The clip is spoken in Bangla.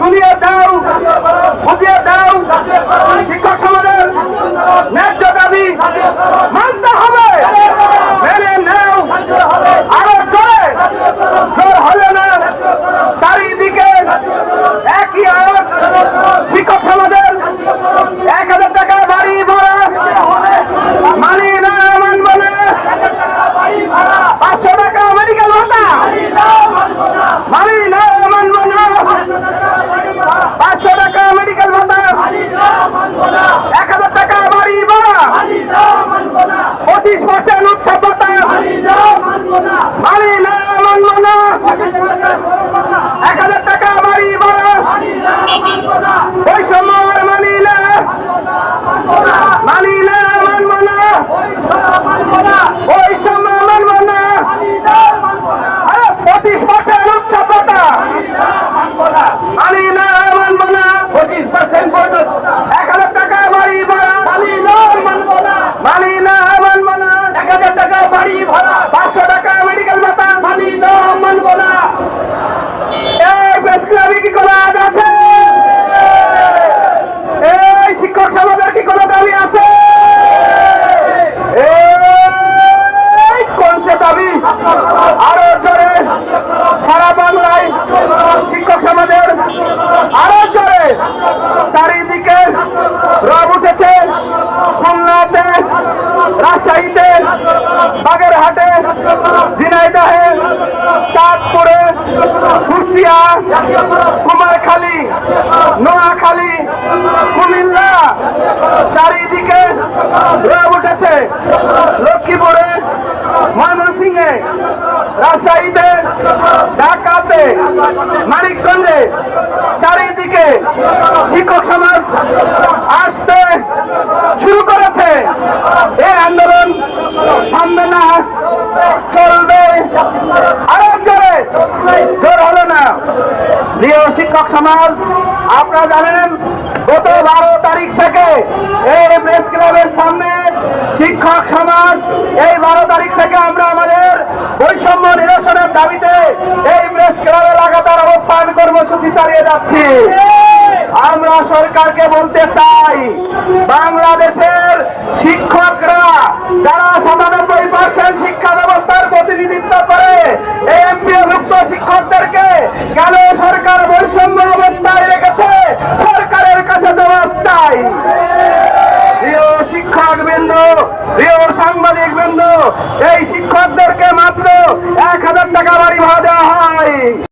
শুনিয়ে দাও বুঝিয়ে দাও। শিক্ষক সমাজের ন্যায্য দাবি মানতে হবে মেনে নাও আরও জোরে জোর হলে না চারিদিকে একই আওয়াজ শিক্ষক সমাজের এক হাজার টাকা বাড়ি ভাড়া মানি না মানব না পাঁচশো টাকা মেডিকেল ভাতা মানি না মানব না পাঁচশো টাকা মেডিকেল ভাতা এক হাজার টাকা বাড়ি ভাড়া পঁচিশ পার্সেন্ট উৎসব ভাতা মানি না মানব না এক হাজার টাকা বাড়ি ভাড়া বৈষম্য আর মানি না মানি না মানব না বৈষম্য মানব না আরে পঁচিশ পার্সেন্ট উৎসব ভাতা মানি না মানব না পঁচিশ পার্সেন্ট এক হাজার টাকা বাড়ি ভাড়া মানি না মানব না মানি না মানব না এক হাজার টাকা বাড়ি ভাড়া পাঁচশো টাকা মেডিকেল ভাতা মানি না মানব না এই প্রেসক্লাবে কি কোনো আজ আছে এই শিক্ষক সমাজের কি কোনো দাবি আছে এই কোন সে দাবি আরও জোরে সারা বাংলায় শিক্ষক সমাজের আরও জোরে চারিদিকে রব উঠেছে খুলনাতে রাজশাহীতে, বাগেরহাটে, ঝিনাইদহে, চাঁদপুরে, কুষ্টিয়া, কুমারখালী, নোয়াখালী, কুমিল্লা, চারিদিকে রব উঠেছে। লক্ষ্মীপুরে, ময়মনসিংহে, রাজশাহীতে, ঢাকাতে, মানিকগঞ্জে চারিদিকে শিক্ষক সমাজ আসতে শুরু করেছে এই আন্দোলন থামবে না চলবে। আরও জোরে প্রিয় শিক্ষক সমাজ, আপনারা জানেন, গত বারো তারিখ থেকে এই প্রেস ক্লাবের সামনে শিক্ষক সমাজ, এই বারো তারিখ থেকে আমরা আমাদের বৈষম্য নিরসনের দাবিতে এই প্রেস ক্লাবে লাগাতার অবস্থান কর্মসূচি চালিয়ে যাচ্ছি। আমরা সরকারকে বলতে চাই, বাংলাদেশের বৃন্দ এই শিক্ষকদেরকে মাত্র এক হাজার টাকা বাড়ি ভাড়া দেওয়া হয়।